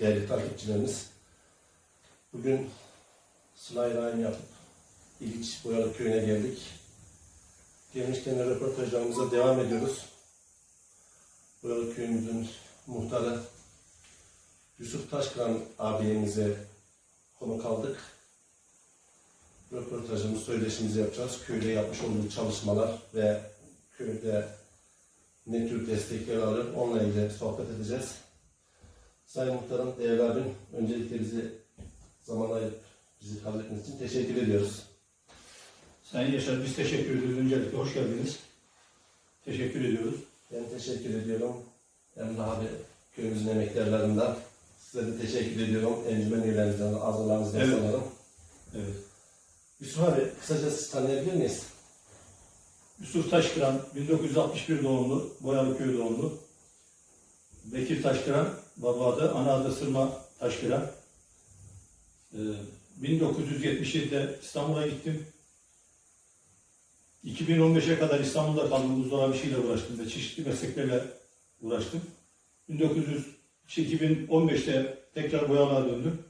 değerli takipçilerimiz. Bugün Sıla-i Rahim yapıp İliç Boyalı Köyü'ne geldik. Gelmişken de röportajlarımıza devam ediyoruz. Boyalı Köyümüzün muhtarı Yusuf Taşkıran abimize konuk aldık. Röportajımızı, söyleşimizi yapacağız. Köyde yapmış olduğu çalışmalar ve köyde ne tür destekler alır onunla ilgili sohbet edeceğiz. Sayın Muhtarım, değerli abim, öncelikle bizi zaman ayırıp bizi kabul ettiğiniz için teşekkür ediyoruz. Sayın Yaşar biz teşekkür ediyoruz. Öncelikle hoş geldiniz. Teşekkür ediyoruz. Ben teşekkür ediyorum. Emre abi köyümüzün emeklerlerinden size de teşekkür ediyorum. Encümen üyelerimizden, azalarınızdan Evet. sanırım. Evet. Yusuf abi, kısaca sizi tanıyabilir miyiz? Yusuf Taşkıran 1961 doğumlu, Boyalıköy doğumlu. Bekir Taşkıran baba adı, ana adı Sırma Taşkıran. Ee, 1977'de İstanbul'a gittim. 2015'e kadar İstanbul'da kaldım. Buzdolabı işiyle uğraştım ve çeşitli mesleklerle uğraştım. 1900, 2015'te tekrar boyalığa döndüm.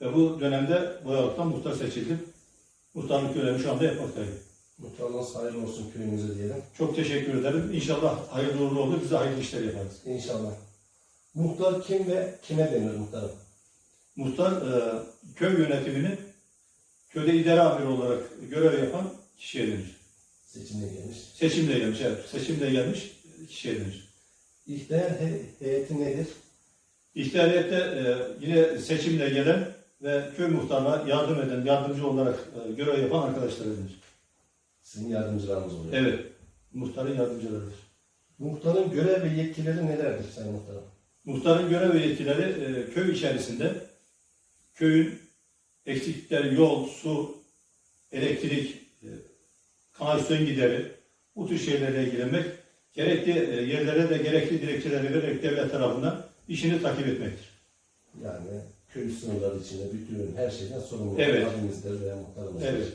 Ve bu dönemde boyalıktan muhtar seçildim. Muhtarlık görevimi şu anda yapmaktayım. Muhtarlığınız hayırlı olsun köyümüze diyelim. Çok teşekkür ederim. İnşallah hayırlı uğurlu olur. Biz de hayırlı işler yaparız. İnşallah. Muhtar kim ve kime denir muhtarım? Muhtar e, köy yönetimini köyde idare amiri olarak görev yapan kişiye denir. Seçimde gelmiş. Seçimle gelmiş, evet. Seçimle gelmiş kişiye denir. İhtiyar he- heyeti nedir? İhtiyariyette e, yine seçimle gelen ve köy muhtarına yardım eden, yardımcı olarak e, görev yapan arkadaşlara denir. Sizin yardımcılarınız oluyor. Evet, muhtarın yardımcılarıdır. Muhtarın görev ve yetkileri nelerdir Sayın Muhtarım? Muhtarın görev ve yetkileri e, köy içerisinde köyün eksiklikleri, yol, su, elektrik, e, kanalizasyon gideri, bu tür şeylerle ilgilenmek, gerekli e, yerlere de gerekli dilekçeleri vererek devlet tarafından işini takip etmektir. Yani köy sınırları içinde bütün her şeyden sorumlu Evet. olan abimizdir veya muhtarımızdır. Evet.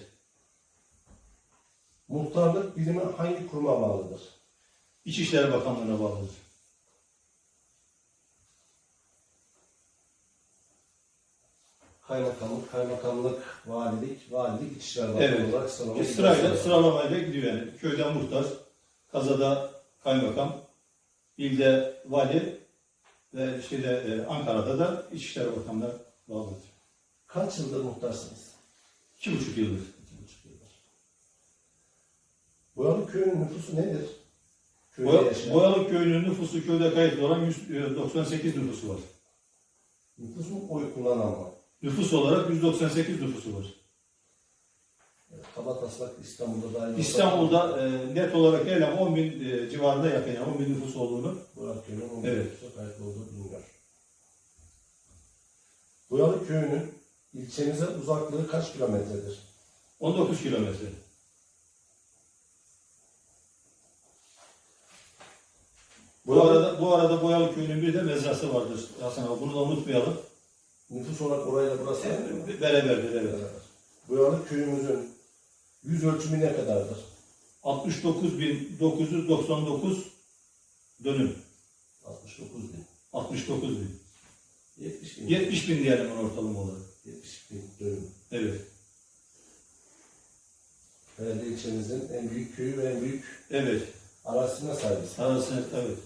Muhtarlık birimi hangi kuruma bağlıdır? İçişleri Bakanlığı'na bağlıdır. Kaymakamlık, kaymakamlık, valilik, valilik, İçişleri Bakanlığı Evet. olarak sıralama Sırayla, gidiyor. sıralamayla gidiyor yani. Köyden muhtar, kazada kaymakam, ilde vali ve şeyde e, Ankara'da da İçişleri Bakanlığı'na bağlıdır. Kaç yıldır muhtarsınız? İki buçuk yıldır. İki buçuk yıldır. Boyalı köyün nüfusu nedir? Köyde Boy, yaşayan. Boyalı köyünün nüfusu köyde kayıtlı olan 198 nüfusu var. Nüfus mu oy kullanan mı? Nüfus olarak 198 nüfusu var. Kaba taslak İstanbul'da dahil İstanbul'da e, net olarak ama 10 bin e, civarında yakın yani 10 bin nüfus olduğunu. Boyalı köyünün 10 Evet. nüfusu kayıtlı olduğu biliniyor. Boyalı köyünün ilçemize uzaklığı kaç kilometredir? 19 kilometre. Bu arada bu arada Boyalı köyünün bir de mezrası vardır Hasan abi. Bunu da unutmayalım. Nüfus olarak orayla burası aynı mı? Beraberdir evet. Boyalı köyümüzün yüz ölçümü ne kadardır? 69.999 dönüm. 69 bin. 69 bin. 70 bin. 70 bin diyelim ona ortalama olarak. 70 bin dönüm. Evet. Herhalde ilçemizin en büyük köyü ve en büyük Evet. arazisine sahibiz. Arasında evet.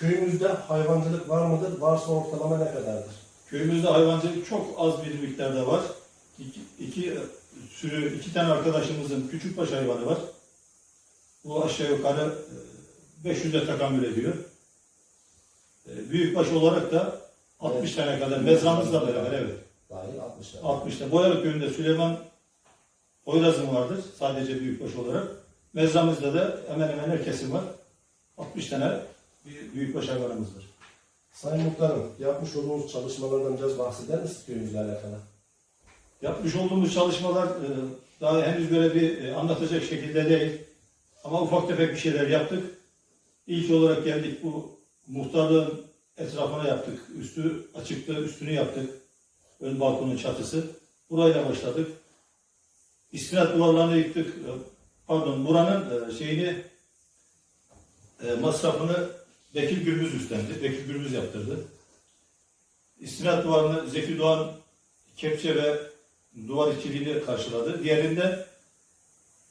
Köyümüzde hayvancılık var mıdır? Varsa ortalama ne kadardır? Köyümüzde hayvancılık çok az bir miktarda var. İki, iki sürü, iki tane arkadaşımızın küçükbaş hayvanı var. Bu aşağı yukarı e, 500'e tekamül ediyor. E, Büyükbaş olarak da 60 Evet. tane kadar mezramızla beraber evet. Dahil 60 tane. 60 tane. Boyalı köyünde Süleyman Poyraz'ın vardır sadece büyükbaş olarak. Mezramızda da hemen hemen herkesin var. 60 tane hayvanımız var. Sayın Muhtarım, yapmış olduğunuz çalışmalardan biraz bahseder misiniz köyümüzle alakalı? Yapmış olduğumuz çalışmalar e, daha henüz böyle bir anlatacak şekilde değil. Ama ufak tefek bir şeyler yaptık. İlk olarak geldik bu muhtarlığın etrafına yaptık. Üstü açıktı, üstünü yaptık. Ön balkonun çatısı. Burayla başladık. İstinat duvarlarını yıktık. E, Pardon, buranın e, şeyini masrafını Bekir Gürbüz üstlendi. Bekir Gürbüz yaptırdı. İstinat duvarını Zeki Doğan kepçe ve duvar işçiliğiyle karşıladı. Diğerinde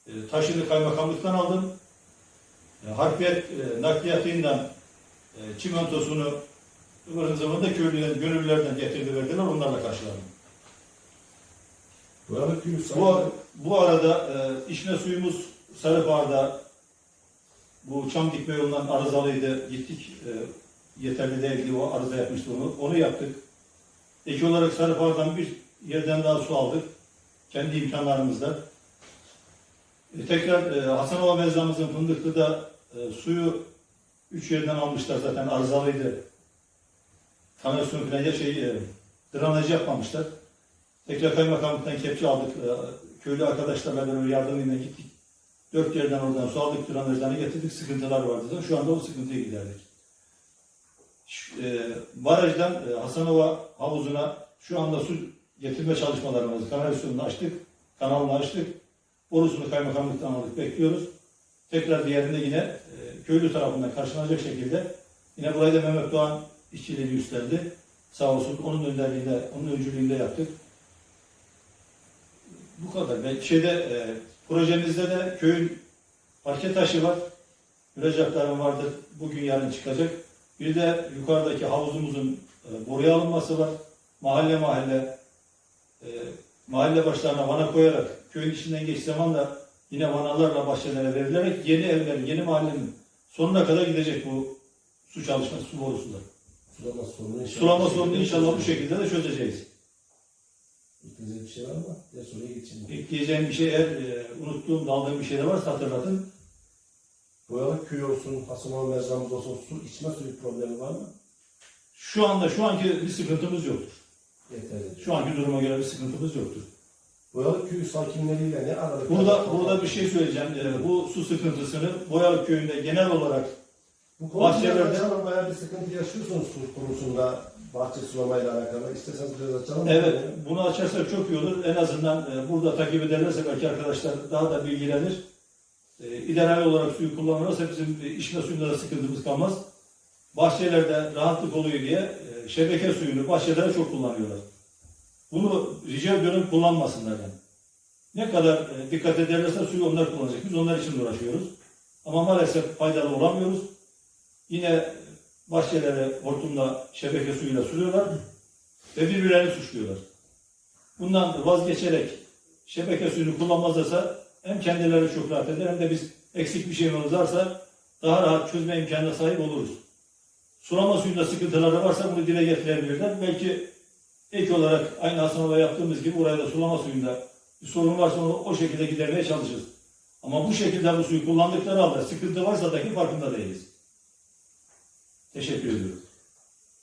e, taşını kaymakamlıktan aldım. E, harfiyat e, nakliyatından e, çimentosunu ıvırın zıvırında köylüden, gönüllülerden getirdi verdiler. Onlarla karşıladım. Boyalı köy Bu, bu arada e, içme suyumuz Sarıbağ'da bu çam dikme yolundan arızalıydı. Gittik. E, yeterli değildi. O arıza yapmıştı onu. Onu yaptık. Ek olarak Sarıbağ'dan bir yerden daha su aldık. Kendi imkanlarımızla. E, tekrar e, Hasanova mezramızın Fındıklı'da e, suyu üç yerden almışlar zaten arızalıydı. Kanalisyon falan ya şey e, drenaj yapmamışlar. Tekrar kaymakamlıktan kepçe aldık. Ee, Köylü arkadaşlarla beraber yardımıyla gittik. Dört yerden oradan su aldık, drenajlarını getirdik. Sıkıntılar vardı da şu anda o sıkıntıyı giderdik. E, barajdan e, Hasanova havuzuna şu anda su getirme çalışmalarımızı kanalizasyonunu açtık. Kanalını açtık. Borusunu kaymakamlıktan aldık. Bekliyoruz. Tekrar diğerinde yine e, köylü tarafından karşılanacak şekilde yine burayı da Mehmet Doğan işçiliğini üstlendi. Sağ olsun onun önderliğinde, onun öncülüğünde yaptık. Bu kadar. Ve şeyde e, projemizde de köyün parke taşı var. Müracaatlarım vardır. Bugün yarın çıkacak. Bir de yukarıdaki havuzumuzun e, boruya alınması var. Mahalle mahalle e, mahalle başlarına vana koyarak köyün içinden geçtiği zaman da yine vanalarla bahçelere verilerek yeni evlerin, yeni mahallenin sonuna kadar gidecek bu su çalışması, su borusu da. sulama sorunu inşallah. Sulama sorununu inşallah bu şekilde de çözeceğiz. Ekleyecek bir şey var mı? Ya soruya geçeyim. Ekleyeceğim bir şey eğer e, unuttuğum, daldığım bir şey de varsa hatırlatın. Boyalı köy olsun, Hasanova mezramız olsun, su içme suyu problemi var mı? Şu anda, şu anki bir sıkıntımız yoktur. Yeterli. Şu anki duruma göre bir sıkıntımız yoktur. Boyalı köy sakinleriyle ne aradık? Burada, burada bir şey söyleyeceğim. E, bu su sıkıntısını Boyalı Köyü'nde genel olarak Bu konuda bahçelerde- bayağı bir sıkıntı yaşıyorsunuz su konusunda bahçe sulamayla alakalı. İsterseniz biraz açalım. evet bunu açarsak çok iyi olur. En azından e, burada takip ederlerse belki arkadaşlar daha da bilgilenir. E, ideal olarak suyu kullanırsa bizim e, içme suyunda da sıkıntımız kalmaz. Bahçelerde rahatlık oluyor diye şebeke suyunu bahçelere çok kullanıyorlar. Bunu rica ediyorum kullanmasınlar yani. Ne kadar dikkat ederlerse suyu onlar kullanacak. Biz onlar için uğraşıyoruz. Ama maalesef faydalı olamıyoruz. Yine bahçelere hortumla şebeke suyuyla suluyorlar ve birbirlerini suçluyorlar. Bundan vazgeçerek şebeke suyunu kullanmazlarsa hem kendileri çok rahat eder hem de biz eksik bir şeyimiz varsa daha rahat çözme imkanına sahip oluruz. Sulama suyunda sıkıntıları varsa bunu dile getirebilirler. Belki ek olarak aynı Hasanova yaptığımız gibi oraya da sulama suyunda bir sorun varsa onu o şekilde gidermeye çalışırız. Ama bu şekilde bu suyu kullandıkları halde sıkıntı varsa dahi farkında değiliz. Teşekkür ediyorum.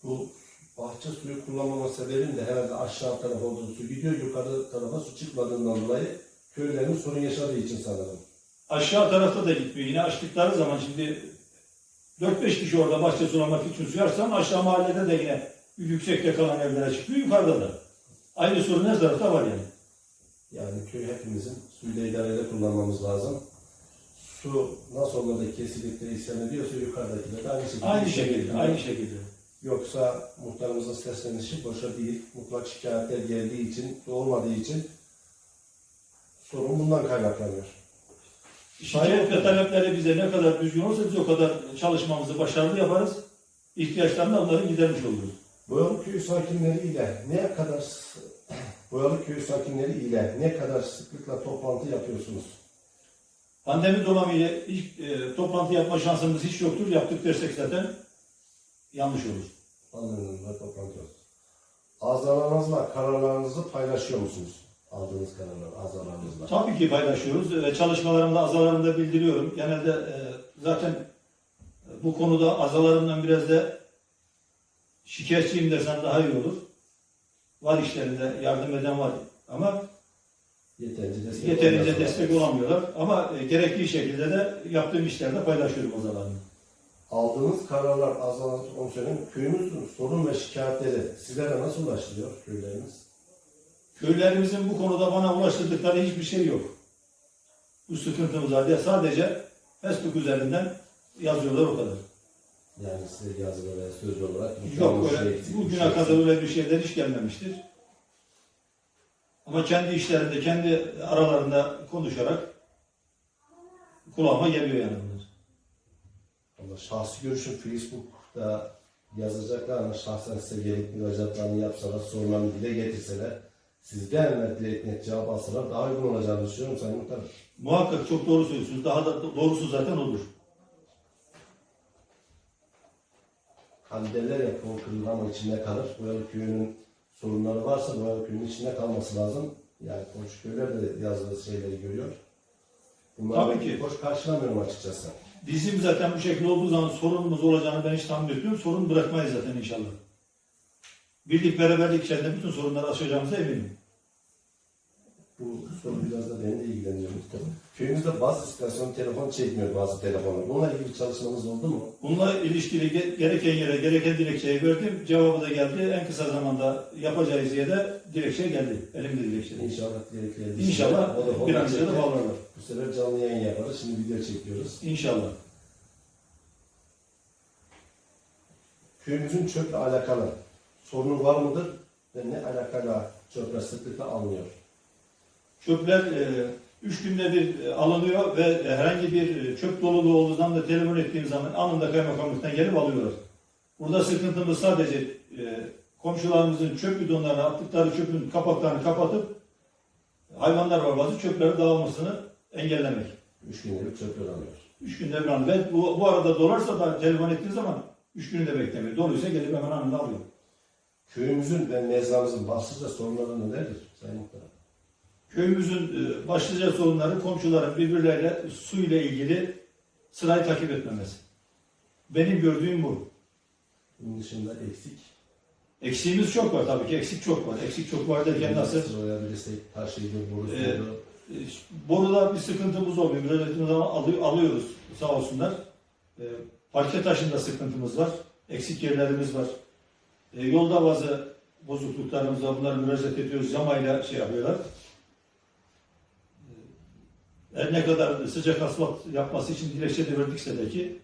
Bu bahçe suyu kullanmama sebebinin de herhalde aşağı tarafa olduğu su gidiyor, yukarı tarafa su çıkmadığından dolayı köylerin sorun yaşadığı için sanırım. Aşağı tarafta da gitmiyor. Yine açtıkları zaman şimdi 4-5 kişi orada bahçe sulamak için su yarsan aşağı mahallede de yine yüksekte kalan evlere çıkıyor yukarıda da. Aynı sorun her tarafta var yani. Yani köy hepimizin suyla idareli kullanmamız lazım. Su nasıl onlarda kesinlikle isyan ediyorsa yukarıdakiler de aynı şekilde. Aynı şekilde, aynı şekilde. Yoksa muhtarımızın seslenişi boşa değil, mutlak şikayetler geldiği için, olmadığı için sorun bundan kaynaklanıyor. Şikayet ve talepleri bize ne kadar düzgün olursa biz o kadar çalışmamızı başarılı yaparız. İhtiyaçlarını da onların gidermiş oluruz. Boyalı köy sakinleri ile ne kadar Boyalı köy sakinleri ile ne kadar sıklıkla toplantı yapıyorsunuz? Pandemi dolayısıyla ilk e, toplantı yapma şansımız hiç yoktur. Yaptık dersek zaten yanlış olur. Anlarınızla toplantı yapıyorsunuz. Azalarınızla kararlarınızı paylaşıyor musunuz? Aldığınız kararlar azalarınızla. Tabii ki paylaşıyoruz. ve Çalışmalarımda, azalarımda bildiriyorum. Genelde e, zaten e, bu konuda azalarımdan biraz da şikayetçiyim desem daha iyi olur. Var işlerinde yardım eden var ama Yeterince destek yeterince destek olamıyorlar. Ama e, gerekli şekilde de yaptığım işlerde paylaşıyorum azalarımı. Aldığınız kararlar onu söyleyeyim. Köyümüzün sorun ve şikayetleri sizlere nasıl ulaşılıyor köylerimiz? Köylerimizin bu konuda bana ulaştırdıkları hiçbir şey yok. Bu sıkıntımız var diye sadece Facebook üzerinden yazıyorlar o kadar. Yani size yazılı veya sözlü olarak Yok öyle, şey bugüne şey kadar öyle bir şeyler hiç gelmemiştir. Ama kendi işlerinde, kendi aralarında konuşarak kulağıma geliyor yani bunlar. Ama şahsi görüşüm Facebook'ta yazacaklar ama şahsen size gerekli müracaatlarını yapsalar, sorunlarını dile getirseler, sizden direkt net cevap alsalar daha uygun olacağını düşünüyorum Sayın Muhtarım. Muhakkak çok doğru söylüyorsunuz. Daha da doğrusu zaten odur. Hani derler ya kol kırılır ama içinde kalır. Boyalı köyünün sorunları varsa Boyalı köyünün içinde kalması lazım. Yani komşu köyler de yazdığı şeyleri görüyor. Bunları Tabii ki. hoş karşılamıyorum açıkçası. Bizim zaten bu şekilde olduğu zaman sorunumuz olacağını ben hiç tahmin etmiyorum. Sorun bırakmayız zaten inşallah. Birlik beraberlik içerisinde bütün sorunları aşacağımıza eminim. Bu soru biraz da beni de ilgilendiriyor muhtemelen. Köyümüzde bazı istasyon telefon çekmiyor bazı telefonlar. Bununla ilgili çalışmanız oldu mu? Bununla ilişkili ge- gereken yere gereken dilekçeyi verdim. Cevabı da geldi. En kısa zamanda yapacağız diye de dilekçe geldi. Elimde dilekçe. İnşallah dilekleri. İnşallah O da bir an önce de bağlanır. Bu sefer canlı yayın yaparız. Şimdi video çekiyoruz. İnşallah. Köyümüzün çöple alakalı sorunu var mıdır? Ve ne alakalı çöpler sıklıkla alınıyor? Çöpler e, üç günde bir e, alınıyor ve e, herhangi bir e, çöp doluluğu olduğu zaman da telefon ettiğim zaman anında kaymakamlıktan gelip alıyorlar. Burada sıkıntımız sadece e, komşularımızın çöp bidonlarına attıkları çöpün kapaklarını kapatıp hayvanlar var bazı çöpleri dağılmasını engellemek. Üç günlük çöpler alıyor. Üç günde bir an. Ve bu, bu arada dolarsa da telefon ettiği zaman üç günü de beklemiyor. Doluysa gelip hemen anında alıyor. Köyümüzün ve mezramızın başlıca sorunları nelerdir Sayın Muhtarım? Köyümüzün e, başlıca sorunları komşuların birbirleriyle su ile ilgili sırayı takip etmemesi. Benim gördüğüm bu. Bunun dışında eksik. Eksiğimiz çok var tabii ki. Eksik çok var. Eksik çok var derken nasıl? Sırayabilirsek taşıydı, Ee, borusuydu. E, Boruda bir sıkıntımız olmuyor. Müracaatımızı alı- alıyoruz sağ olsunlar. E, parke taşında sıkıntımız var. Eksik yerlerimiz var. E, yolda bazı bozukluklarımız var. Bunları müracaat ediyoruz. Yamayla şey yapıyorlar. Her ne kadar sıcak asfalt yapması için dilekçe de verdikse de ki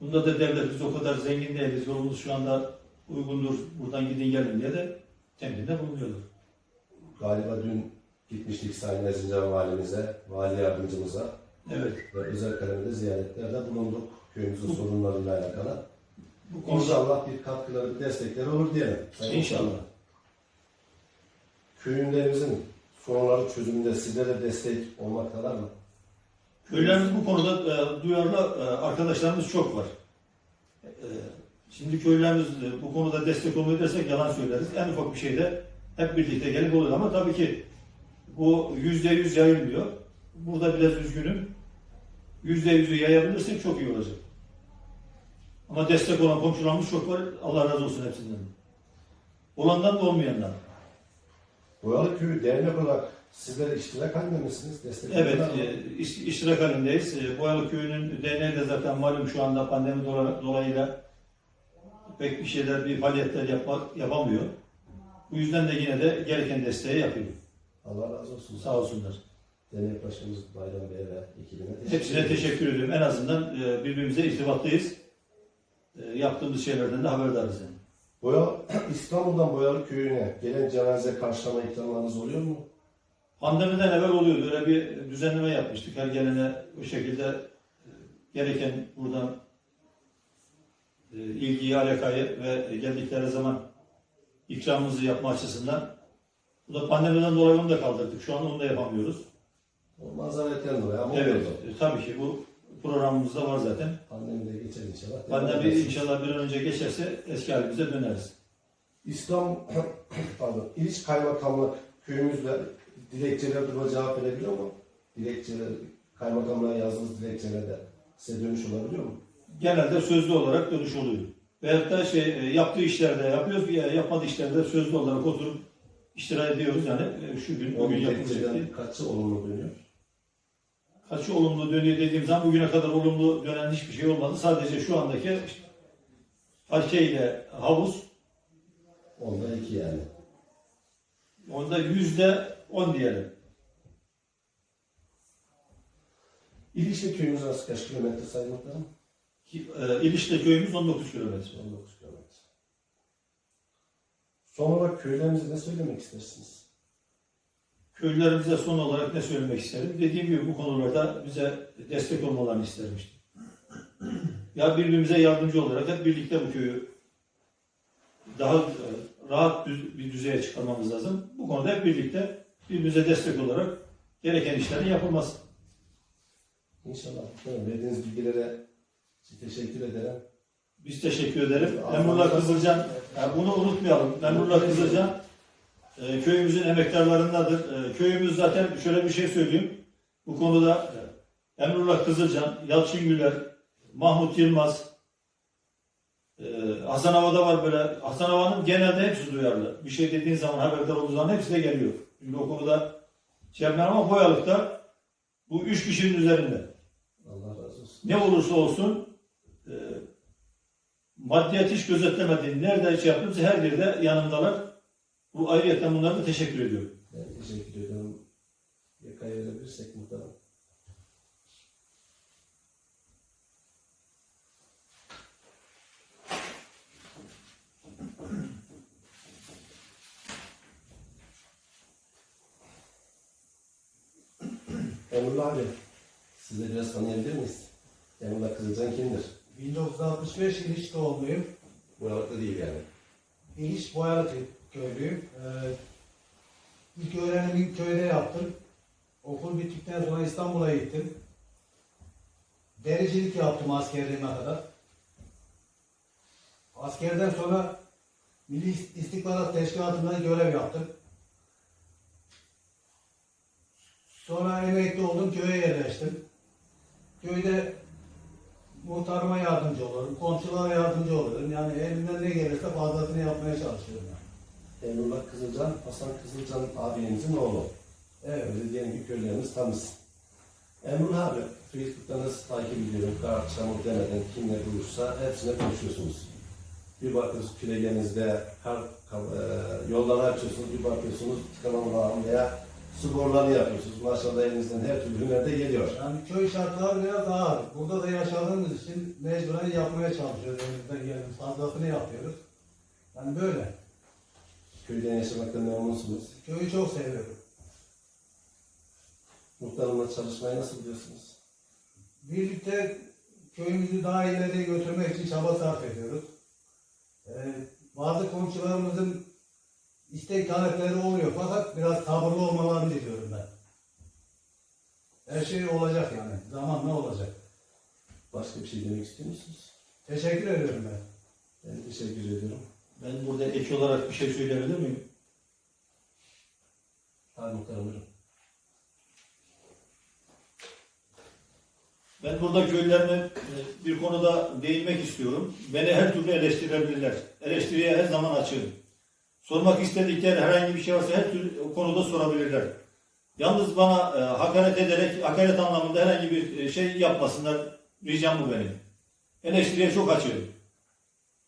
bunda da devlet biz o kadar zengin değiliz. Yolumuz şu anda uygundur. Buradan gidin gelin diye de temkinde bulunuyorlar. Galiba dün gitmiştik Sayın Erzincan Valimize, Vali Yardımcımıza Evet. ve özel kalemde ziyaretlerde bulunduk. Köyümüzün Bu- sorunlarıyla alakalı. Bu konuda İnşallah bir katkıları, bir destekleri olur diyelim. Sayın İnşallah. Köyümlerimizin sorunları çözümünde sizlere destek olmaktalar mı? Köylerimiz bu konuda e, duyarlı e, arkadaşlarımız çok var. E, şimdi köylerimiz e, bu konuda destek olmayı dersek yalan söyleriz. En ufak bir şeyde hep birlikte gelip oluyor ama tabii ki bu yüzde yüz yayılmıyor. Burada biraz üzgünüm. Yüzde yüzü yayabilirsek çok iyi olacak. Ama destek olan komşularımız çok var. Allah razı olsun hepsinden. Olandan da olmayandan. Boyalı Köyü dernek olarak sizlere iştirak halinde misiniz? Destek Evet, e, iş- iştirak halindeyiz. E, Boyalı Köyü'nün derneği de zaten malum şu anda pandemi dola- dolayıyla pek bir şeyler, bir faaliyetler yapma, yapamıyor. Bu yüzden de yine de gereken desteği yapıyor. Allah razı olsun. Sağ olsunlar. Dernek başkanımız Bayram Bey ve ekibine Hepsine teşekkür ediyorum. En azından e, birbirimize irtibattayız. E, Yaptığımız şeylerden de haberdarız yani. Boya, İstanbul'dan Boyalı Köyü'ne gelen cenaze karşılama ikramlarınız oluyor mu? Pandemiden evvel oluyordu. Öyle bir düzenleme yapmıştık. Her gelene bu şekilde e, gereken buradan e, ilgiyi, alakayı ve geldikleri zaman ikramımızı yapma açısından bu da pandemiden dolayı onu da kaldırdık. Şu an onu da yapamıyoruz. O mazaretten dolayı ama Evet, oluyordu. e, tabii ki bu programımızda var zaten. Pandemi de geçer inşallah. Pandemi Devam inşallah bir an önce geçerse eski halimize döneriz. İslam, pardon, İliç Kaymakamlık köyümüzde dilekçeler duruma cevap verebiliyor mu? Dilekçeler, kaymakamlığa yazdığınız dilekçelerde size dönüş olabiliyor mu? Genelde sözlü olarak dönüş oluyor. Veyahut da şey, e, yaptığı işlerde yapıyoruz, ya yapmadığı işlerde sözlü olarak oturup iştirak ediyoruz. Yani e, şu gün, O bugün yapılacak diye. kaçı olumlu dönüyor? Kaçı olumlu dönüyor dediğim zaman bugüne kadar olumlu dönen hiçbir şey olmadı. Sadece şu andaki parke ile havuz Onda iki yani. onda yüzde on diyelim. İliç'le köyümüz arası kaç kilometre sayın muhtarım? Ki, e, İlişte köyümüz 19 kilometre. 19 kilometre. Son olarak köylerimize ne söylemek istersiniz? Köylülerimize son olarak ne söylemek isterim? Dediğim gibi bu konularda bize destek olmalarını isterim işte. Ya birbirimize yardımcı olarak hep birlikte bu köyü daha rahat bir düzeye çıkarmamız lazım. Bu konuda hep birlikte birbirimize destek olarak gereken işlerin yapılması. İnşallah. Muhtarım, Verdiğiniz bilgilere teşekkür ederim. Biz teşekkür ederim. Emrullah Kızılcan, ya bunu unutmayalım. Emrullah Kızılcan e, köyümüzün emektarlarındadır. E, köyümüz zaten şöyle bir şey söyleyeyim. Bu konuda e, Emrullah Kızılcan, Yalçın Güler, Mahmut Yılmaz, e, Hasan Hava'da var böyle. Hasan Hava'nın genelde hepsi duyarlı. Bir şey dediğin zaman haberdar olduğu zaman hepsi de geliyor. Çünkü o konuda şey yapmıyorum ama Boyalık'ta bu üç kişinin üzerinde. Allah razı olsun. Ne olursa olsun e, maddiyat hiç gözetlemediğin nerede şey yaptımsa her yerde yanımdalar. Bu ayrıyetten bunlara da teşekkür ediyorum. Ben teşekkür ederim. Yakaya verebilirsek muhtarım. Emrullah abi, sizi de biraz tanıyabilir miyiz? Emrullah Kızılcan kimdir? 1965 İliç doğumluyum. Buralarda değil yani. İliç Boyalı köylüyüm. Ee, ilk öğrenimi köyde yaptım. Okul bittikten sonra İstanbul'a gittim. Dericilik yaptım askerliğime kadar. Askerden sonra Milli İstihbarat Teşkilatı'nda görev yaptım. Sonra emekli oldum, köye yerleştim. Köyde muhtarıma yardımcı olurum, komşulara yardımcı olurum. Yani elimden ne gelirse fazlasını yapmaya çalışıyorum. Yani. Emrullah Kızılcan, Hasan Kızılcan abimizin oğlu. Evet. Öyle diyelim ki köylerimiz tanısın. Emrullah abi, Facebook'ta nasıl takip ediyorum, kar, çamur demeden kimle bulursa hepsine konuşuyorsunuz. Bir bakıyorsunuz küregenizde kar, kar e, yolları açıyorsunuz, bir bakıyorsunuz tıkanamam veya su borularını yapıyorsunuz. Maşallah elinizden her türlü hüner de geliyor. Yani köy şartları biraz ağır. Burada da yaşadığımız için mecburen yapmaya çalışıyoruz. Elimizden gelen fazlasını yapıyoruz. Yani böyle. Köyden yaşamaktan memnunsunuz. Köyü çok seviyorum. Muhtarımla çalışmayı nasıl buluyorsunuz? Birlikte köyümüzü daha ileriye götürmek için çaba sarf ediyoruz. Ee, bazı komşularımızın istek talepleri oluyor fakat biraz sabırlı olmalarını diliyorum ben. Her şey olacak yani. Zamanla olacak. Başka bir şey demek istiyor musunuz? Teşekkür ediyorum ben. Ben teşekkür ediyorum. Ben burada ek olarak bir şey söyleyebilir miyim? Muhtarım buyurun. Ben burada köylülerime e, bir konuda değinmek istiyorum. Beni her türlü eleştirebilirler. Eleştiriye her zaman açığım. Sormak istedikleri herhangi bir şey varsa her türlü konuda sorabilirler. Yalnız bana e, hakaret ederek, hakaret anlamında herhangi bir e, şey yapmasınlar. Ricam bu benim. Eleştiriye çok açığım.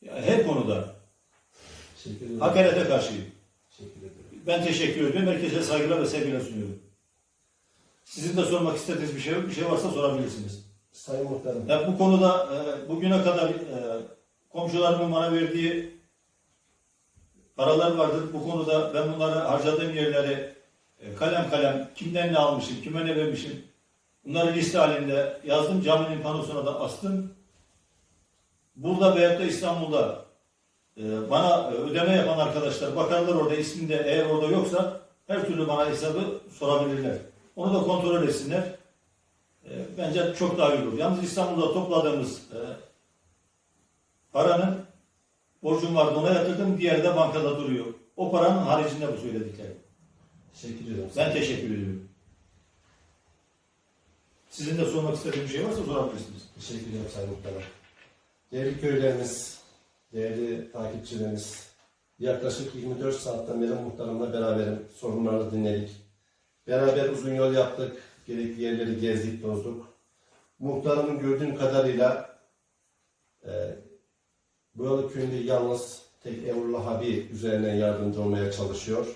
Ya, her konuda. Hakarete karşıyım. Ben teşekkür ediyorum. Herkese saygılar ve sevgiler sunuyorum. Sizin de sormak istediğiniz bir şey yok. Bir şey varsa sorabilirsiniz. Sayın muhtarım. Ya bu konuda e, bugüne kadar e, komşularımın bana verdiği paralar vardır. Bu konuda ben bunları harcadığım yerleri e, kalem kalem kimden ne almışım, kime ne vermişim bunları liste halinde yazdım. Caminin panosuna da astım. Burada veyahut da İstanbul'da bana ödeme yapan arkadaşlar bakarlar orada isminde eğer orada yoksa her türlü bana hesabı sorabilirler. Onu da kontrol etsinler. E, bence çok daha iyi olur. Yalnız İstanbul'da topladığımız e, paranın borcum vardı ona yatırdım, diğeri de bankada duruyor. O paranın haricinde bu söylediklerim. Teşekkür ediyorum. Ben teşekkür ediyorum. Sizin de sormak istediğiniz bir şey varsa sorabilirsiniz. Teşekkür ederim Sayın Muhtarım. Değerli köylerimiz, değerli takipçilerimiz, yaklaşık 24 saatten beri muhtarımla beraberim. Sorunlarını dinledik. Beraber uzun yol yaptık. Gerekli yerleri gezdik, tozduk. Muhtarımın gördüğüm kadarıyla e, Buralı köyünde yalnız tek Emrullah abi üzerinden yardımcı olmaya çalışıyor.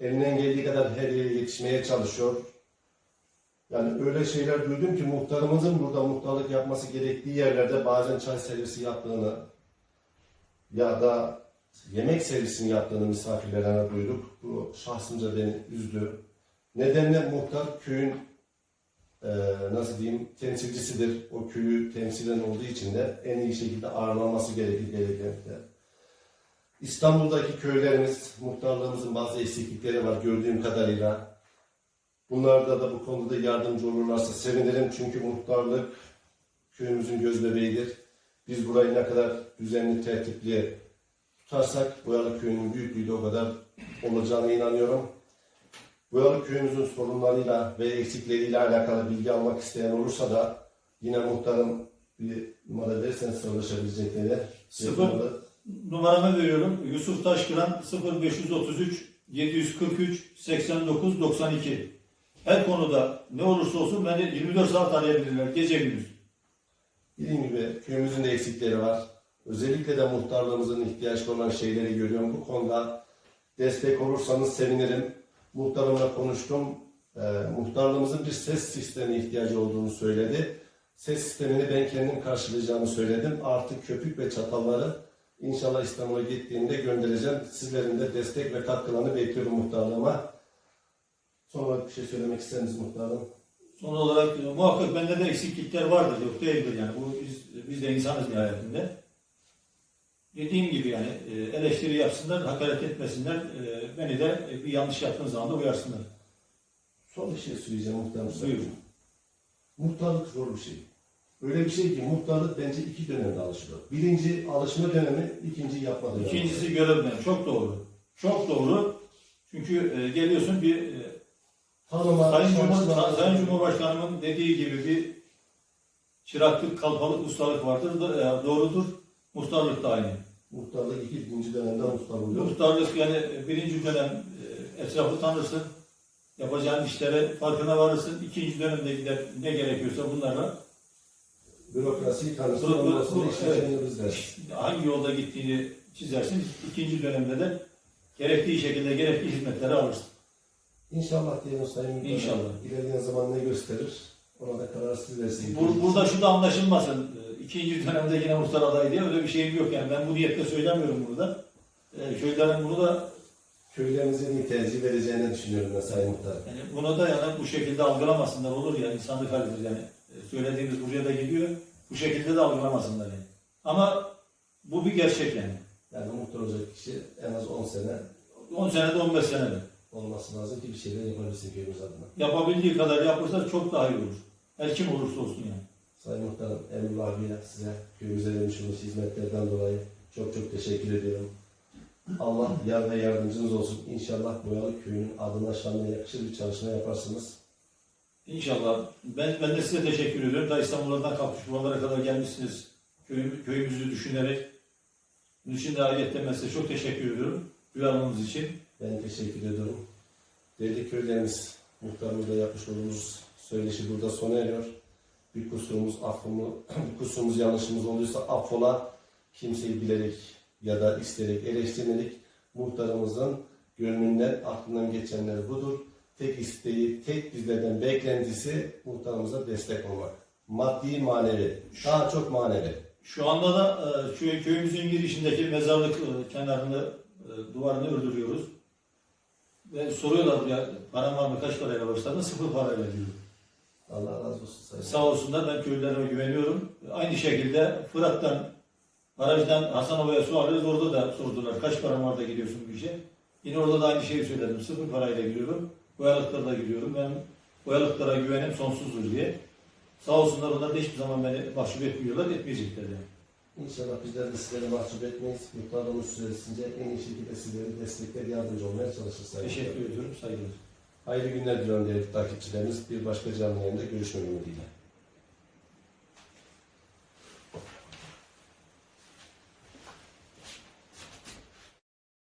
Elinden geldiği kadar her yere yetişmeye çalışıyor. Yani öyle şeyler duydum ki muhtarımızın burada muhtarlık yapması gerektiği yerlerde bazen çay servisi yaptığını ya da yemek servisini yaptığını misafirlerine duyduk. Bu şahsımca beni üzdü. Nedenle muhtar köyün eee, nasıl diyeyim temsilcisidir. O köyü temsilen olduğu için de en iyi şekilde ağırlanması gerekir gerekirlikte. İstanbul'daki köylerimiz, muhtarlığımızın bazı eksiklikleri var gördüğüm kadarıyla. Bunlarda da bu konuda da yardımcı olurlarsa sevinirim. Çünkü muhtarlık köyümüzün göz bebeğidir. Biz burayı ne kadar düzenli, tertipli tutarsak Boyalı köyünün büyüklüğü de o kadar olacağına inanıyorum. Boyalı köyümüzün sorunlarıyla ve eksikleriyle alakalı bilgi almak isteyen olursa da yine muhtarım bir numara verirseniz ulaşabilecekleri. Sıfır. Numaramı veriyorum. Yusuf Taşkıran 0533 743 89 92. Her konuda ne olursa olsun beni 24 saat arayabilirler. Gece gündüz. Dediğim gibi köyümüzün de eksikleri var. Özellikle de muhtarlığımızın ihtiyaç olan şeyleri görüyorum. Bu konuda destek olursanız sevinirim. Muhtarımla konuştum. Ee, muhtarlığımızın bir ses sistemi ihtiyacı olduğunu söyledi. Ses sistemini ben kendim karşılayacağımı söyledim. Artık köpük ve çatalları inşallah İstanbul'a gittiğimde göndereceğim. Sizlerin de destek ve katkılarını bekliyorum muhtarlığıma. Son olarak bir şey söylemek ister misiniz muhtarım? Son olarak e, muhakkak bende de eksiklikler vardır. Yok değildir yani. Bu biz, biz de insanız nihayetinde. Dediğim gibi yani e, eleştiri yapsınlar, hakaret etmesinler. E, Beni de bir yanlış yaptığım zaman da uyarsınlar. Son bir şey söyleyeceğim muhtarım. Buyurun. Muhtarlık zor bir şey. Öyle bir şey ki muhtarlık bence iki dönemde alışılır. Birinci alışma dönemi, ikinci yapma dönemi. İkincisi görevden. Çok doğru. Çok doğru. Çünkü geliyorsun bir Sayın, çalışma- Cumhur, Sayın Cumhurbaşkanımın dediği gibi bir çıraklık, kalfalık, ustalık vardır. Da, e, doğrudur. Muhtarlık da aynı. Muhtarlık ikinci dönemde muhtar oluyor. Muhtarlık yani birinci dönem e, etrafı tanırsın. Yapacağın işlere farkına varırsın. İkinci dönemde gider ne gerekiyorsa bunlarla Bürokrasiyi tanısın, Bu- bu- bu- bizler. hangi yolda gittiğini çizersin. İkinci dönemde de gerektiği şekilde gerekli hizmetleri alırsın. İnşallah diyelim Sayın Muhtarım. İnşallah. İlerleyen zaman ne gösterir? Ona da karar siz versiniz. Bur- burada şu da anlaşılmasın. E, İkinci dönemde yine muhtar adayı diye öyle bir şeyim yok yani. Ben bu niyetle söylemiyorum burada. E, köylerin bunu da Köylerimizin iyi tercih vereceğini düşünüyorum ben Sayın Muhtarım. yani bunu da yani bu şekilde algılamasınlar olur ya insanlık halidir yani. E, söylediğimiz buraya da gidiyor. Bu şekilde de algılamasınlar yani. Ama bu bir gerçek yani. Yani muhtar olacak kişi en az 10 sene 10 senede 15 senede. Olması lazım ki bir şeyler yapabilsin köyümüz adına. Yapabildiği kadar yapırsa çok daha iyi olur. Her kim olursa olsun yani. Sayın Muhtarım, Emrullah abiye size köyümüze vermiş olduğunuz hizmetlerden dolayı çok çok teşekkür ediyorum. Allah yar ve yardımcınız olsun. İnşallah Boyalı Köyü'nün adına şanına yakışır bir çalışma yaparsınız. İnşallah. Ben, ben de size teşekkür ediyorum. Da İstanbul'dan kalkmış buralara kadar gelmişsiniz. Köyüm, köyümüzü düşünerek. Bunun için de ben size çok teşekkür ediyorum. Duyarlılığınız için. Ben teşekkür ediyorum. Değerli köylerimiz, muhtarımızla yapmış olduğumuz söyleşi burada sona eriyor. Bir kusurumuz, affımı, kusurumuz, yanlışımız olduysa affola. Kimseyi bilerek ya da isteyerek eleştirmedik. Muhtarımızın gönlünden, aklından geçenler budur. Tek isteği, tek bizlerden beklentisi muhtarımıza destek olmak. Maddi, manevi. Daha çok manevi. Şu anda da e, köy, köyümüzün girişindeki mezarlık e, kenarını e, duvarını ördürüyoruz. Ve soruyorlar buraya param var mı kaç parayla başladın? Sıfır parayla diyor. Allah razı olsun sayın. Sağ olsunlar ben köylülerime güveniyorum. Aynı şekilde Fırat'tan, barajdan Hasanova'ya su alıyoruz. Orada da sordular kaç param var da gidiyorsun bu işe. Yine orada da aynı şeyi söyledim. Sıfır parayla giriyorum. Boyalıklara da giriyorum. Ben boyalıklara güvenim sonsuzdur diye. Sağ olsunlar onlar da hiçbir zaman beni mahcup etmiyorlar, etmeyecekler yani. İnşallah bizler de sizleri mahcup etmeyiz. Muhtarlığımız süresince en iyi şekilde sizlere destekler yardımcı olmaya çalışırız. sayın Teşekkür ediyorum, saygılar. Hayırlı günler diliyorum değerli takipçilerimiz. Bir başka canlı yayında görüşmek ümidiyle.